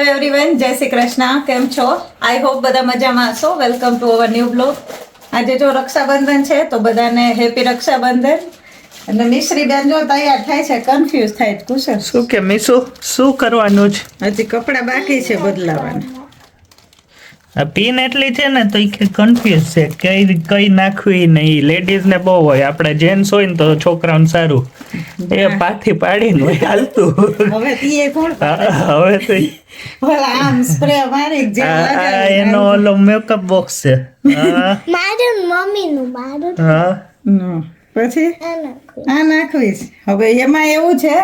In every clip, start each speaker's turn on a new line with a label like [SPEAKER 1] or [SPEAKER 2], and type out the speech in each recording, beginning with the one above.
[SPEAKER 1] Hello everyone જય શ્રી કૃષ્ણ કેમ છો? આઈ હોપ બધા મજામાં હશો. Welcome to our new blog આજે જો રક્ષાબંધન છે તો બધાને હેપી રક્ષાબંધન. અને મિશ્રી બેન જો તૈયાર થાય છે કન્ફ્યુઝ થાય કુશળ
[SPEAKER 2] શું કે મિસુ શું કરવાનું છે
[SPEAKER 1] હજી કપડાં બાકી છે બદલાવાના.
[SPEAKER 2] પિન એટલી છે ને તો એ કન્ફ્યુઝ છે. કઈ કઈ નાખવી નહીં. લેડીઝ ને બહુ હોય. આપણે જેન્ટ્સ હોય ને તો છોકરાઓને સારું. એ પાથી પાડીને હોય હાલતું.
[SPEAKER 1] હવે તીએ કોણ
[SPEAKER 2] હવે તો
[SPEAKER 1] ભલા આમ સ્પ્રે મારી જે
[SPEAKER 2] એનો ઓલો મેકઅપ બોક્સ છે.
[SPEAKER 3] મારું મમ્મી નું મારું.
[SPEAKER 2] હા.
[SPEAKER 1] પછી?
[SPEAKER 3] આ
[SPEAKER 1] નાખવીશ. હવે એમાં એવું છે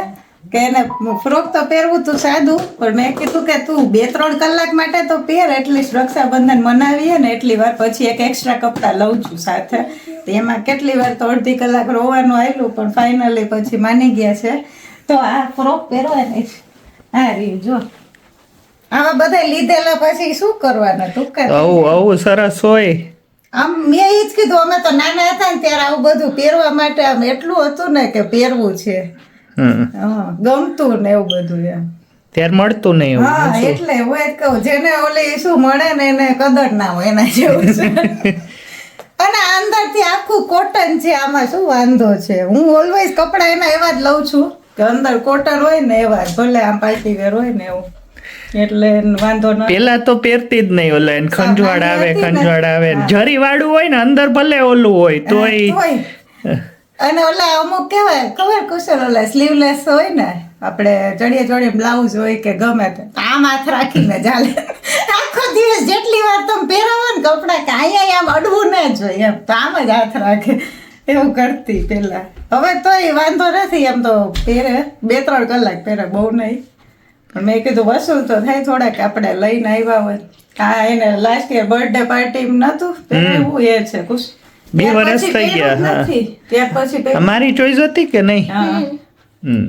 [SPEAKER 1] કે એને ફ્રોક તો પહેરવું તું સાદું પણ મેં કીધું કે તું બે ત્રણ કલાક માટે તો પહેર એટલીસ્ટ રક્ષાબંધન મનાવીએ ને એટલી વાર પછી એક એક્સ્ટ્રા કપડા લઉં છું સાથે. તો એમાં કેટલી વાર તો અડધી કલાક રોવાનું આવેલું પણ ફાઇનલી પછી માની ગયા છે. તો આ ફ્રોક પહેરવાની હા રહ્યું જો. આવા બધા લીધેલા પછી શું કરવાના તું કે
[SPEAKER 2] આવું આવું સરસ હોય.
[SPEAKER 1] આમ મેં એ જ કીધું અમે તો નાના હતા ને ત્યારે આવું બધું પહેરવા માટે આમ એટલું હતું ને કે પહેરવું છે. ગમતું ને એવું બધું એમ.
[SPEAKER 2] ત્યારે મળતું નહીં
[SPEAKER 1] હા એટલે હું જ કહું જેને ઓલી શું મળે ને એને કદર ના હોય એના જેવું છે. અને અંદરથી આખું કોટન છે આમાં શું વાંધો છે? હું ઓલવેઝ કપડાં એના એવા જ લઉં છું કે અંદર કોટન હોય ને એવા જ ભલે આમ પાર્ટી વેર હોય ને એવું. એટલે વાંધો ન
[SPEAKER 2] પેલા તો પહેરતી જ નહીં ઓલા ખંજવાડ આવે ખંજવાડ આવે. જરી વાળું હોય ને અંદર ભલે ઓલું હોય તોય.
[SPEAKER 1] અને ઓલા અમુક કેવાય ખબર કુશલ ઓલા સ્લીવલેસ હોય ને આપણે ચડીએ ચડીએ બ્લાઉઝ હોય કે ગમે તે આમ હાથ રાખીને ચાલે. આખો દિવસ જેટલી વાર તમે પહેરાવો ને કપડાં કે અહીંયા આમ અડવું ના જોઈએ એમ તો આમ જ હાથ રાખે. એવું કરતી પેલા. હવે તોય વાંધો નથી એમ તો પહેરે બે ત્રણ કલાક પહેરે બહુ નહીં. પણ મેં કીધું વસૂલ તો થાય થોડાક આપણે લઈને આવ્યા હોય. હા એને લાસ્ટ યર બર્થડે પાર્ટી નતું એવું એ છે ખુશ.
[SPEAKER 2] બે
[SPEAKER 1] વર્ષ
[SPEAKER 2] થઈ ગયા, હા.
[SPEAKER 1] નથી. ત્યાર પછી
[SPEAKER 2] અમારી ચોઈસ હતી કે નહીં? હમ.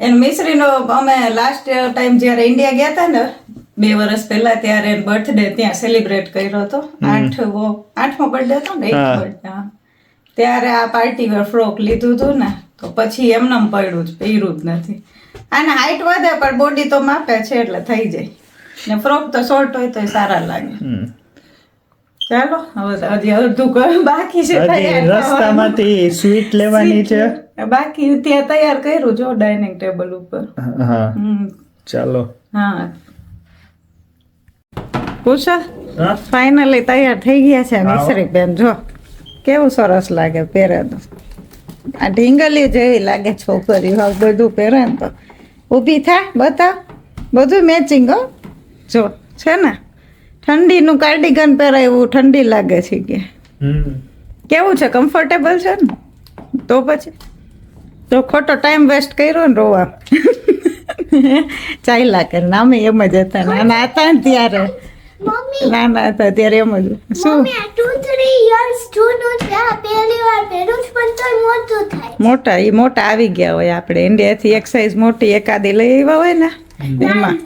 [SPEAKER 1] એને મિશ્રીનો અમે લાસ્ટ ટાઈમ જ્યારે ઇન્ડિયા ગયા હતા ને બે વર્ષ પહેલા ત્યારે બર્થડે ત્યાં સેલિબ્રેટ કર્યો હતો. આઠમો આઠમો બર્થડે હતો ને ત્યારે આ પાર્ટી વેર ફ્રોક લીધું હતું ને તો પછી એમનેમ પડ્યું જ પહેર્યું જ નથી. આને હાઈટ વધે પણ બોડી તો માપે છે એટલે થઈ જાય. ને ફ્રોક તો શોર્ટ હોય તો સારા લાગે. ચાલો હવે હજી અડધું બાકી છે તૈયાર
[SPEAKER 2] રસ્તામાંથી સ્વીટ લેવાની છે.
[SPEAKER 1] બાકી ત્યાં તૈયાર કર્યું જો ડાઇનિંગ ટેબલ ઉપર.
[SPEAKER 2] હા. ચાલો.
[SPEAKER 1] હા. કુશલ ફાઇનલી તૈયાર થઈ ગયા છે મિશ્રી બેન જો. કેવું સરસ લાગે પહેરે તો. આ ઢીંગલી જેવી લાગે છોકરી હવે બધું પહેરે ને તો. ઊભી થા બતાવ. બધું મેચિંગ હો. જો છે ને? ઠંડીનું કાર્ડિગન પહેરાય એવું ઠંડી લાગે છે કે. કેવું છે? કમ્ફર્ટેબલ છે ને? તો પછી? તો ખોટો ટાઈમ વેસ્ટ કર્યો ને રોવા. ચાલ્યા કે નામે એમ જ હતા. નાના હતા ને ત્યારે. નાના હતા ત્યારે એમ જ. શું?
[SPEAKER 3] મમ્મી આ ટુ થ્રી યર્સ જૂનું છે આ પહેલી વાર પહેરું જ પણ તોય મોટું થાય
[SPEAKER 1] મોટા એ મોટા આવી ગયા હોય આપણે. ઇન્ડિયાથી એક્સાઇઝ મોટી એકાદી લઈ આવ્યા હોય ને. એમાં.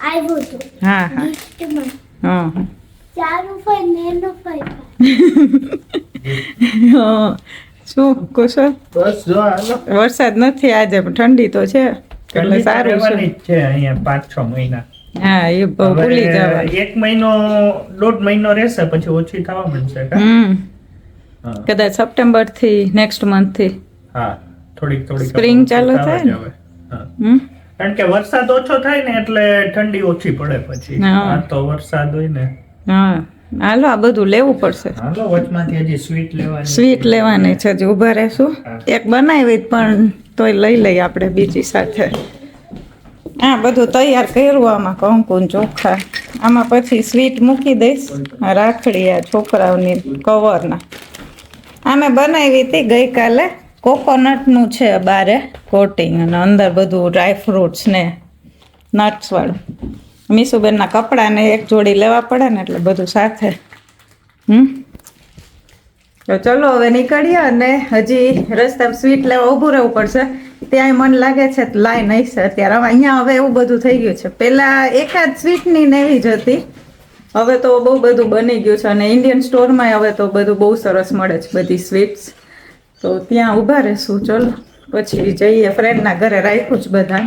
[SPEAKER 3] આવ્યું હતું
[SPEAKER 1] હા હા.
[SPEAKER 3] ગિફ્ટમાં.
[SPEAKER 1] હા હા.
[SPEAKER 3] ચારું ફાઈ ને
[SPEAKER 1] હા. શું કુશલ
[SPEAKER 2] બસ જો
[SPEAKER 1] વરસાદ નથી આજે પણ ઠંડી તો છે. એટલે સારું છે.
[SPEAKER 2] છે અહીંયા પાંચ છ મહિના.
[SPEAKER 1] હા એ ભૂલી જવા
[SPEAKER 2] એક મહિનો દોઢ મહિનો રહેશે પછી ઓછી થવા મળશે
[SPEAKER 1] હમ. કદાચ સપ્ટેમ્બરથી નેક્સ્ટ મંથથી
[SPEAKER 2] હા થોડીક થોડીક સ્પ્રિંગ
[SPEAKER 1] ચાલુ થાય ને? હમ.
[SPEAKER 2] કારણ કે વરસાદ ઓછો થાય ને એટલે ઠંડી ઓછી પડે પછી.
[SPEAKER 1] હા.
[SPEAKER 2] આ તો વરસાદ હોય ને.
[SPEAKER 1] હા. હાલો આ બધું લેવું પડશે.
[SPEAKER 2] હાલો વચમાંથી હજી સ્વીટ લેવાની
[SPEAKER 1] સ્વીટ લેવાની છે હજી ઊભા રહેશું. એક બનાવી પણ તોય લઈ લઈએ આપણે બીજી સાથે. હા બધું તૈયાર કર્યું આમાં કંકુન ચોખા. આમાં પછી સ્વીટ મૂકી દઈશ. રાખડી આ છોકરાઓની કવરના આમે બનાવી હતી ગઈકાલે. કોકોનટનું છે બારે કોટિંગ અને અંદર બધું ડ્રાય ફ્રૂટ્સ ને નટ્સવાળું મીસુબેનના કપડાં ને એક જોડી લેવા પડે ને એટલે બધું સાથે. હમ? તો ચલો હવે નીકળીએ અને હજી રસ્તામાં સ્વીટ લેવા ઊભું રહેવું પડશે. ત્યાંય મન લાગે છે તો લાઈ નહીં છે અત્યારે હવે અહીંયા હવે એવું બધું થઈ ગયું છે. પહેલાં એકાદ સ્વીટની નેવી જ હતી. હવે તો બહુ બધું બની ગયું છે અને ઇન્ડિયન સ્ટોરમાં હવે તો બધું બહુ સરસ મળે છે બધી સ્વીટ્સ. તો ત્યાં ઊભા રહેશું. ચલો પછી જઈએ. ફ્રેન્ડના ઘરે રાખ્યું જ બધા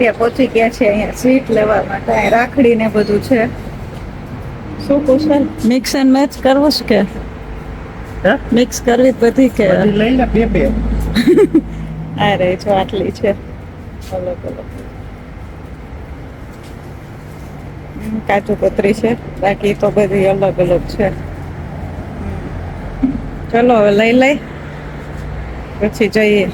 [SPEAKER 1] અત્યારે પહોંચી ગયા છે અહીંયા સ્વીટ લેવા માટે. અહીં રાખડી ને બધું છે. શું કુશલ મિક્સ એન્ડ મેચ કરવું છે કે?
[SPEAKER 2] હે?
[SPEAKER 1] મિક્સ કરવી બધી કે?
[SPEAKER 2] લઈ લે બે બે.
[SPEAKER 1] આ રહી છો આટલી છે. અલગ અલગ. કાજુ કતરી છે. બાકી તો બધી અલગ અલગ છે. ચલો હવે લઈ લઈ. પછી જઈએ.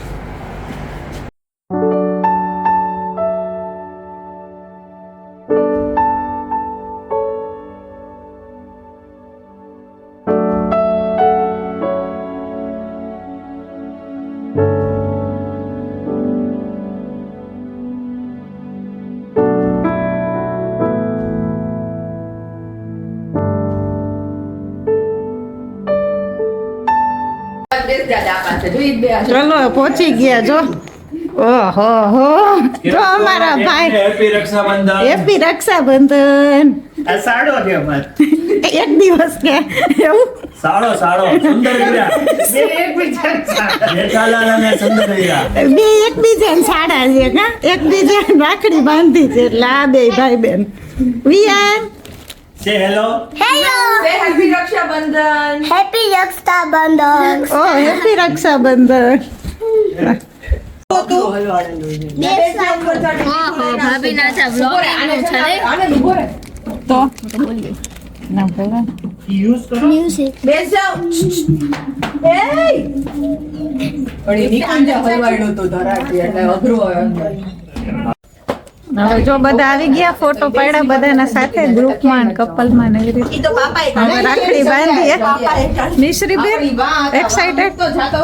[SPEAKER 1] ચલો પહોંચી ગયા જો ઓહો હો તો અમારા ભાઈ
[SPEAKER 4] હેપી રક્ષાબંધન
[SPEAKER 1] હેપી રક્ષાબંધન
[SPEAKER 2] આ સાડો છે અમાર
[SPEAKER 1] એક દિવસ કે એવું
[SPEAKER 4] સાડો સાડો સુંદર હીરા
[SPEAKER 2] બે એકબીજાને સાડા.
[SPEAKER 4] જેઠાલાલ અને સુંદર હીરા
[SPEAKER 1] બે એકબીજાને સાડા છે કા એકબીજાને રાખડી બાંધી છે એટલે આ બે ભાઈ બેન વિયાન
[SPEAKER 4] સે hello
[SPEAKER 3] hello
[SPEAKER 5] happy Rakshabandhan
[SPEAKER 3] happy Rakshabandhan
[SPEAKER 1] ઓ હેપી રક્ષાબંધન તો ના બોલો
[SPEAKER 2] યુઝ કરો
[SPEAKER 3] મ્યુઝિક
[SPEAKER 5] બેસ જાઓ એય પણ એ નિકુંજ હલવાડ્યો તો ધરાટી એટલે અઘરું અંદર.
[SPEAKER 1] હવે જો બધા આવી ગયા ફોટો પાડ્યા બધાના સાથે ગ્રુપમાં કપલમાં ને એવી રીતે. હવે રાખડી બાંધીએ મિશ્રી બેન એક્સાઇટેડ
[SPEAKER 5] તો જાતો.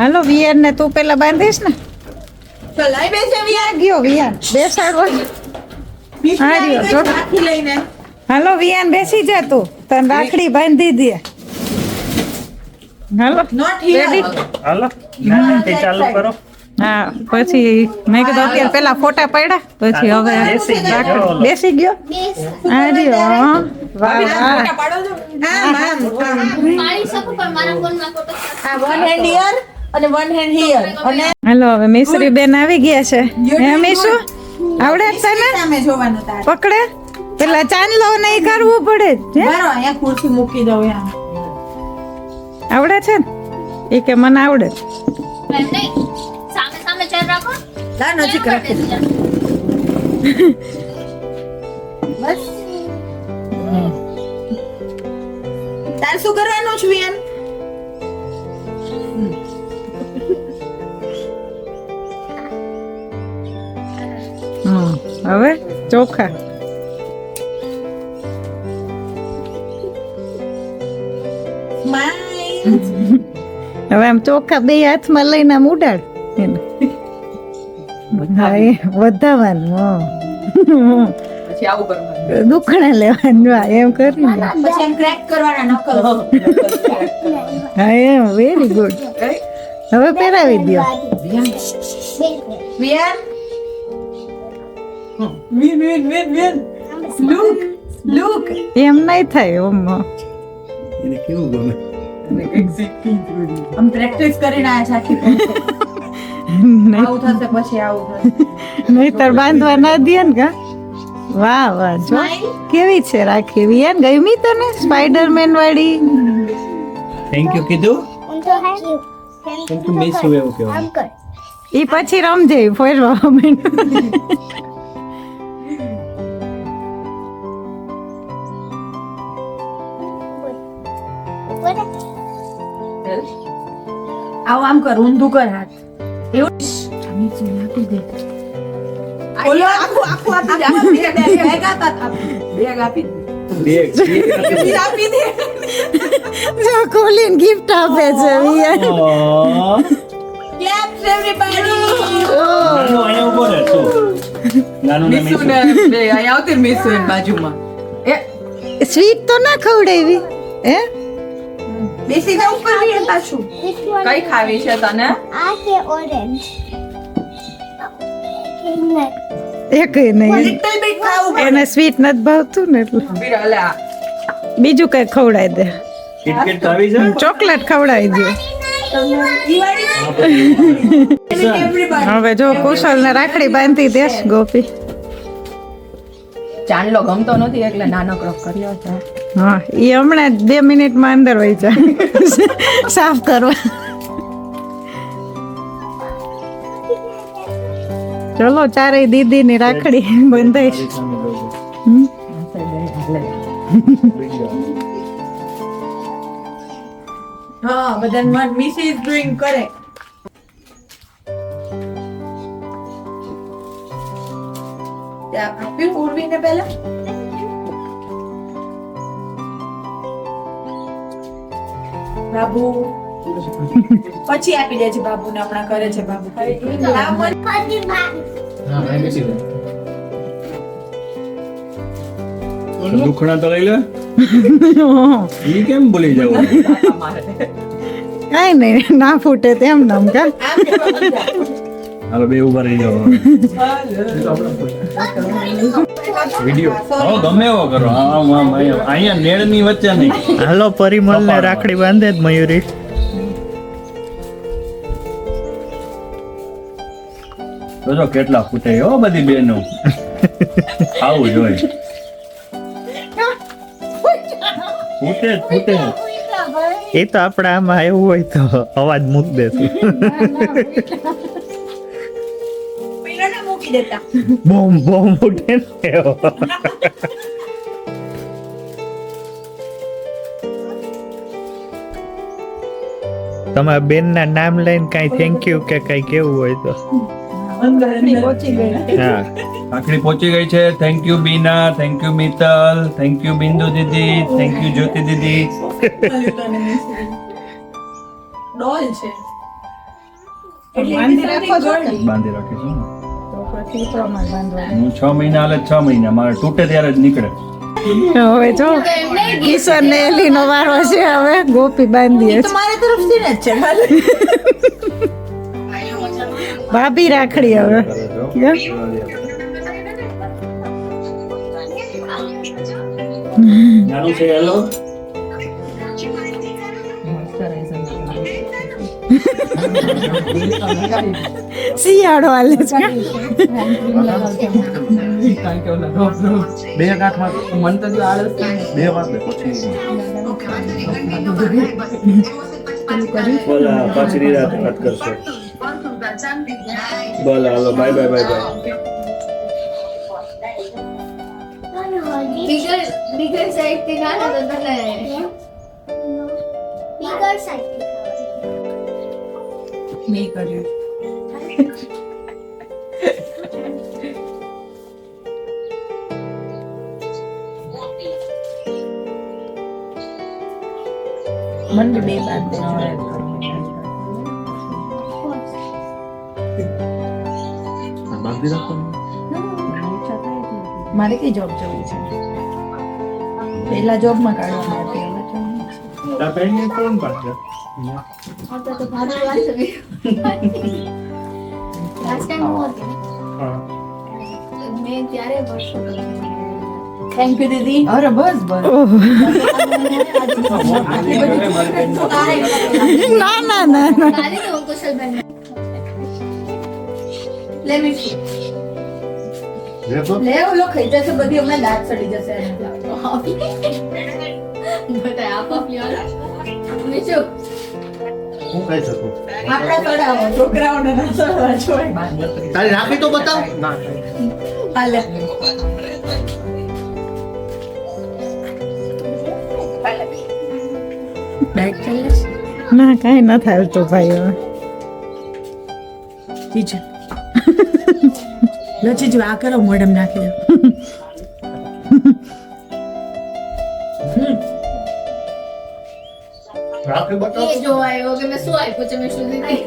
[SPEAKER 1] હાલો વિયાન ને તું પેલા બાંધીશ ને?
[SPEAKER 5] તો લઈ બેસે વિયાર
[SPEAKER 1] ગયો
[SPEAKER 5] રાખી લઈને.
[SPEAKER 1] હાલો વિયાન બેસી જા તું. તને રાખડી બાંધી દે. હાલો.
[SPEAKER 5] નોટ
[SPEAKER 2] હાલો ચાલુ કરો.
[SPEAKER 1] હા પછી મેં કીધું અત્યારે પેલા ફોટા પડ્યા પછી હવે
[SPEAKER 2] બેસી ગયો.
[SPEAKER 1] રાખડી- હા હાલો હવે મિશ્રી બેન આવી ગયા છે. હે મીશુ? આવડે છે તને
[SPEAKER 5] તારે.
[SPEAKER 1] પકડે. પેલા ચાંદલો નહીં કરવું પડે.
[SPEAKER 5] ખુરશી મૂકી દઉં
[SPEAKER 1] આવડે છે ને? એ કે મને આવડે.
[SPEAKER 3] નહીં. રાખો.
[SPEAKER 5] લા નજીક રાખી. દે બસ. તાર શું કરવાનું છે વિયન.
[SPEAKER 1] હવે ચોખા. હવે આમ ચોખા બે હાથમાં લઈને આમ ઉડાડ. એને. હા એ વધાવાનું હં.
[SPEAKER 5] પછી આવું કરવાનું.
[SPEAKER 1] દુખણા લેવાનું એમ કરી
[SPEAKER 5] પછી એમ ક્રેક કરવાના નકલ.
[SPEAKER 1] હા એમ વેરી ગુડ હવે પહેરાવી દો.
[SPEAKER 5] વિયન વિન વિન વિન વિન લુક લુક
[SPEAKER 1] એમ નહીં થાય ઓમ.
[SPEAKER 4] એને કેવું ગમે?
[SPEAKER 5] આમ પ્રેક્ટિસ કરીને આયા છે આખી. આવું થશે પછી આવું થશે.
[SPEAKER 1] નહીતર બાંધવા ના દે ને કા? વાહ વાહ જો. કેવી છે રાખી વિયાન ગમી તને? સ્પાઈડરમેન વાળી?
[SPEAKER 4] થેન્ક યુ કીધું? થેન્ક યુ મિસ હું એવું કહેવાનું.
[SPEAKER 3] અંકલ
[SPEAKER 1] પછી રમજે ફેરવા માંડ્યું.
[SPEAKER 5] આવું આમ કર ઊંધું કર હાથ.
[SPEAKER 1] જો ખોલીને ગિફ્ટ આપે છે વિયાન
[SPEAKER 5] ક્લેપ્સ એવરીબોડી
[SPEAKER 4] નાનું અહીંયા ઊભો રહે તું નાનું ને
[SPEAKER 5] મિસુ ને અહીંયા આવતી મિસુ બાજુમાં એ
[SPEAKER 1] સ્વીટ તો ના ખવડાવી હે
[SPEAKER 5] બેસી જા ઉપર નહીં પાછું. કઈ ખાવી છે તને?
[SPEAKER 3] આ છે ઓરેન્જ.
[SPEAKER 1] એક નહીં.
[SPEAKER 5] લિટલ બીટ ખાવું
[SPEAKER 1] એને સ્વીટ નથી ભાવતું ને એટલે.
[SPEAKER 5] પડે અલે આ.
[SPEAKER 1] બીજું કઈ ખવડાવી દે.
[SPEAKER 4] કિટકેટ તો છે?
[SPEAKER 1] ચોકલેટ ખવડાવી દે. હવે જો કુશલ ને રાખડી બાંધી દેશ ગોપી.
[SPEAKER 5] ચાંદલો ગમતો નથી એટલે નાનકડો કર્યો છે.
[SPEAKER 1] હા એ હમણાં જ બે મિનિટમાં અંદર વહી જાય. સાફ કરવા. ચલો ચારેય દીદી ની રાખડી બંધાઈશ. હમ.
[SPEAKER 5] હા બધા મિસિસ કરે. આપ્યું ઉર્વીને પહેલા? બાબુ. પછી આપી દેજે છે બાબુને આપણા કરે છે બાબુ.
[SPEAKER 4] દુખણા તો લઈ લે. ઈ કેમ ભૂલી જવું
[SPEAKER 1] કાંઈ નહીં ના ફૂટે તેમ નામ કા.
[SPEAKER 4] હાલો બે ઊભા રહી જાઓ. વિડિયો. ગમે એવો કરો. આમ આમ અહીંયા અહીંયા નેળની વચ્ચે નહીં.
[SPEAKER 2] હાલો પરિમલ ને રાખડી બાંધે જ મયુરી.
[SPEAKER 4] જોજો કેટલા ફૂટે હો બધી બેનો. આવું જોઈ ફૂટે જ ફૂટે.
[SPEAKER 2] એ તો આપણે આમાં એવું હોય તો અવાજ મૂક દેશું.
[SPEAKER 5] પેલો ને મૂકી દેતા.
[SPEAKER 2] બોમ બોમ ઉઠે ને બેન ના નામ લઈને કઈ થેન્ક યુ કે કઈ કેવું હોય તો. આખરી
[SPEAKER 4] આખડી પહોંચી ગઈ. છે. Thank you Bina. Thank you Mital. Thank you Bindu Didi. Thank you જ્યોતિ દીદી.
[SPEAKER 5] ડોલ છે.
[SPEAKER 1] બાંધી રાખો છો ને?
[SPEAKER 4] બાંધી રાખીશું હું છ મહિના હાલે છ મહિના. મારે તૂટે ત્યારે જ નીકળે.
[SPEAKER 1] હવે જો કિશન ને એલી નો વારો છે હવે. ગોપી બાંધીએ છે.
[SPEAKER 5] મારી તરફથી ને જ છે
[SPEAKER 1] ભાભી રાખડી હવે?
[SPEAKER 4] છે હેલો
[SPEAKER 1] શિયાળો હાલે છે.
[SPEAKER 4] બે કાંઠમાં મન તો આળસ બે વાર બે બોલા પાછી રાત વાત કરશો. બોલા હાલો બાય બાય બાય બાય
[SPEAKER 3] બિગર બિગર સાઈડથી ના તો તને બિગર side
[SPEAKER 5] મેં કર્યું મને બે બાદ મારે કઈ જોબ જવું છે પેલા જોબમાં કાઢવામાં માટે નહીં.
[SPEAKER 2] કોણ?
[SPEAKER 3] તો ભારે વાત છે. Last time હું હતી મેં ત્યારે વર્ષો
[SPEAKER 5] થેન્ક યુ દીદી અરે બસ બસ
[SPEAKER 1] ના ના ના ના
[SPEAKER 3] Let me see.
[SPEAKER 5] લે ઓલો ખાઈ જશે બધી હમણાં દાંત સડી જશે.
[SPEAKER 3] બધાય આપ આપ લ્યો ને. બીજું
[SPEAKER 6] હું કહી શકું?
[SPEAKER 5] આપણે સડાવો છોકરાઓને ના સડવા જોઈએ
[SPEAKER 6] તારી રાખી તો બતાવ.
[SPEAKER 5] હાલે. બેગ ચાલે
[SPEAKER 1] ના કાંઈ ન હાલતું ભાઈ હવે.
[SPEAKER 5] જીજુ લો જીજુ આ કરો મેડમ નાખી દો.
[SPEAKER 6] રાખી બતાવ
[SPEAKER 3] એ જોવા આવ્યો કે મે શું આપ્યું છે મે શું દીધી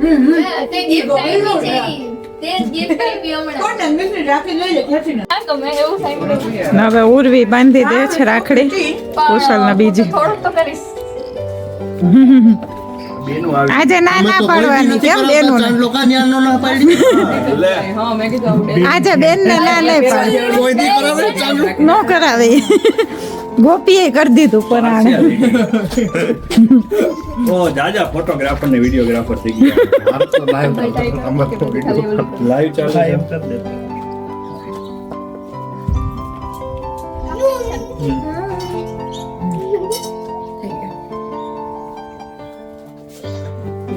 [SPEAKER 3] હમ તે gift આપી છે તે gift આપી હમણાં
[SPEAKER 5] કોણ નંદની રાખી લઈ લે ક્યાંથી ના
[SPEAKER 3] તો મેં એવું સાંભળ્યું
[SPEAKER 1] ને હવે ઉર્વી બાંધી દે છે રાખડી કુશલ ને બીજી
[SPEAKER 3] થોડુંક તો કરીશ
[SPEAKER 1] આજે ના ના પાડવાની કેમ બેનું આજે બેન ને ના નહીં નો કરાવે ગોપીએ કરી દીધું પરાણે
[SPEAKER 4] ઓ જાજા ફોટોગ્રાફર ને વિડીયોગ્રાફર થઈ ગયા.
[SPEAKER 6] આમ તો video.
[SPEAKER 4] લાઈવ ચાલે
[SPEAKER 2] એમ કરી દે.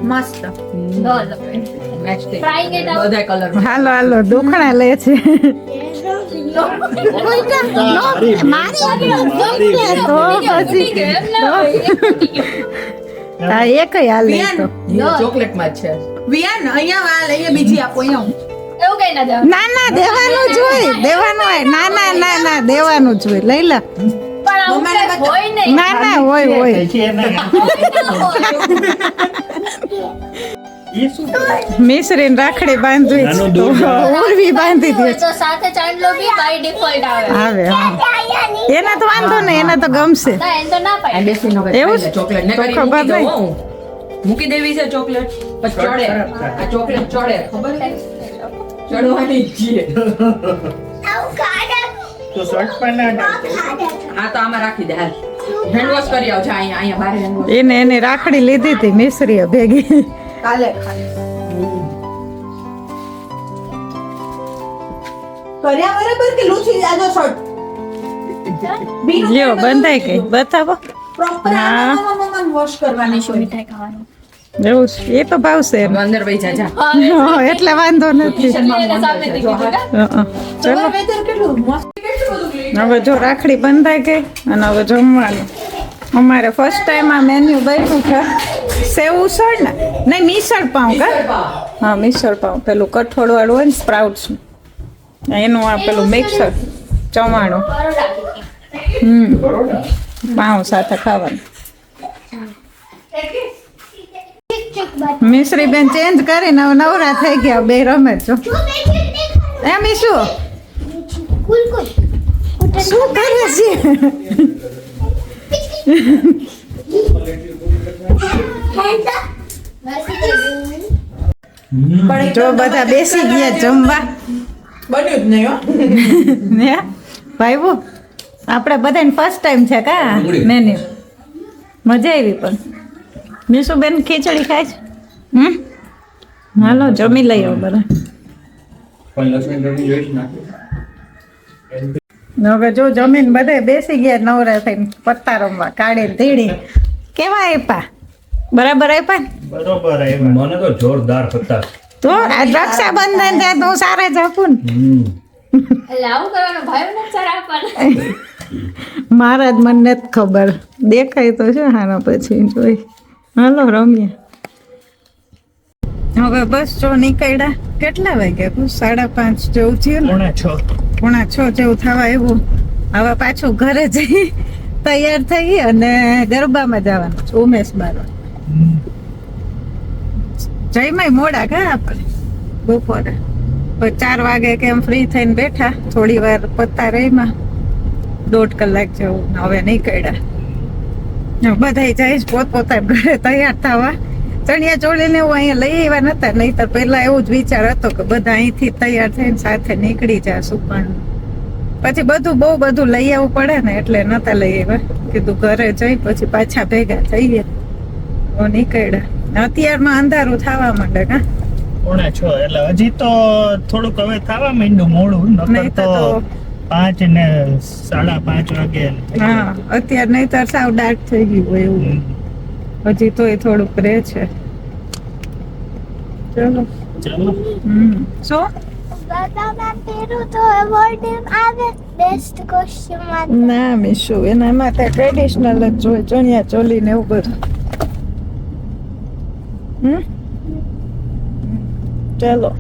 [SPEAKER 5] મસ્ત.
[SPEAKER 1] હાલો હાલો દુખણા લે છે. એક હાલે તો.
[SPEAKER 5] ચોકલેટમાં જ છે. વિયાન અહીંયા વાલ અહીંયા બીજી આપો અહીંયા
[SPEAKER 3] એવું કઈ ના દેવાનું.
[SPEAKER 1] ના ના દેવાનું જ હોય. દેવાનું હોય. ના ના ના ના દેવાનું જ હોય. લઈ લે. ના ના હોય હોય. મિશ્રીને રાખડી બાંધવી ઉર્વી બાંધી દે.
[SPEAKER 3] તો સાથે ચાંદલો બી બાય ડિફોલ્ટ આવે.
[SPEAKER 1] આવે. એને તો વાંધો નહીં એને તો ગમશે.
[SPEAKER 3] ના એને તો ના પાડે.
[SPEAKER 5] બેસી નો
[SPEAKER 1] એવું છે?
[SPEAKER 5] ચોકલેટ. ને કરી
[SPEAKER 1] ખબર
[SPEAKER 5] મૂકી
[SPEAKER 1] નહીં.
[SPEAKER 5] મૂકી દેવી છે ચોકલેટ? પછી ચડે. આ ચોકલેટ ચડે. ખબર છે? ચડવાની છે
[SPEAKER 2] તો શર્ટ પણ ના.
[SPEAKER 5] આ તો આમાં રાખી દે હાલ. હેન્ડ વોશ કરી આવજો અહીંયા અહીંયા બહાર હેન્ડ વોશ
[SPEAKER 1] એને એને રાખડી લીધી હતી મિશ્રીએ ભેગી.
[SPEAKER 5] કાલે કર્યા બરાબર કે લૂછી જાજો શોર્ટ?
[SPEAKER 1] લ્યો બંધાઈ ગઈ. બતાવો.
[SPEAKER 5] પ્રોપર
[SPEAKER 1] હા.
[SPEAKER 5] વોશ કરવાની છે.
[SPEAKER 3] મીઠાઈ ખાવાનું.
[SPEAKER 1] એવું છે. એ તો ભાવશે
[SPEAKER 5] અંદર
[SPEAKER 1] એટલે વાંધો નથી. ચલો. હવે જો રાખડી બંધાઈ ગઈ અને હવે જમવાનું. અમારે ફર્સ્ટ ટાઈમ આ મેન્યુ બન્યું છે. સેવ ઉસળ ને? નહીં મિસળ પાઉં કા? હા મિસળ પાઉં. પેલું કઠોળ વાળું હોય ને સ્પ્રાઉટ્સ એનું આ પેલું મિક્સર ચવાણું. હમ. પાઉં સાથે ખાવાનું. મિશ્રી બેન ચેન્જ કરીને હવે નવરા થઈ ગયા બે રમે છો. એમ શું શું કરે છે? જો બધા બેસી ગયા જમવા.
[SPEAKER 5] બન્યું જ નહીં હો.
[SPEAKER 1] ને આપણે બધાને ફર્સ્ટ ટાઈમ છે કા? મેન્યુ મજા આવી પણ. મીસુબેન ખીચડી ખાય છે? હમ? હાલો જમી બધા.
[SPEAKER 4] જોઈશ ના
[SPEAKER 1] ને હવે જો જમીન બધે બેસી ગયા નવરા થઈને પત્તા રમવા કાઢે ધીડી કેવા આપ્યા બરાબર આપ્યા ને?
[SPEAKER 2] બરોબર આવ્યા.
[SPEAKER 4] મને તો જોરદાર પત્તા
[SPEAKER 1] તો આ રક્ષાબંધન છે તો સારે જ આપું ને
[SPEAKER 3] સર આપવાના.
[SPEAKER 1] મારા જ મને નથી ખબર. દેખાય તો છે હારા પછી જોઈ. હાલો રમીએ. હવે બસ જો નીકળ્યા. કેટલા વાગ્યા કું સાડા પાંચ જેવું થયું ને.
[SPEAKER 2] પોણા છ.
[SPEAKER 1] પોણા છ જેવું થવા એવું હવે પાછું ઘરે જઈ તૈયાર થઈ અને ગરબામાં જવાનું છે. ઉમેશ બારવા જઈમાં મોડા કા આપણે બપોરે. ચાર વાગે કેમ ફ્રી થઈને બેઠા, થોડી વાર પત્તા રહીમાં દોઢ કલાક જેવું હવે હવે નીકળ્યા. બધા જઈશ પોતપોતા ઘરે તૈયાર થવા. ચણિયા ચોળીને એવું અહીંયા લઈ આવ્યા નતા નહીં તો પહેલા એવું જ વિચાર હતો કે બધા અહીંથી તૈયાર થઈને સાથે નીકળી જાશું, પણ પછી બધું બહુ બધું લઈ આવવું પડે ને એટલે નતા લઈ આવ્યા. કીધું ઘરે જઈ, પછી પાછા ભેગા થઈએ. નીકળ્યા. અત્યારમાં અંધારું થવા માંડે કા?
[SPEAKER 2] પોણા છ એટલે હજી તો થોડુંક હવે થવા માંડ્યું મોડું નકર
[SPEAKER 1] નહીં તો
[SPEAKER 2] પાંચ ને સાડા પાંચ વાગે
[SPEAKER 1] હા અત્યારે નહીં તો સાવ ડાર્ક થઈ ગયું હોય એવું. હજી તો એ થોડુંક રહે છે. ચલો.
[SPEAKER 2] ચાલો.
[SPEAKER 1] હમ.
[SPEAKER 7] કોસ્ચ્યુમ
[SPEAKER 1] ના મીશુ એના માટે ટ્રેડિશનલ જ જોઈએ ચણિયા ચોલી ને એવું બધું. હમ ચલો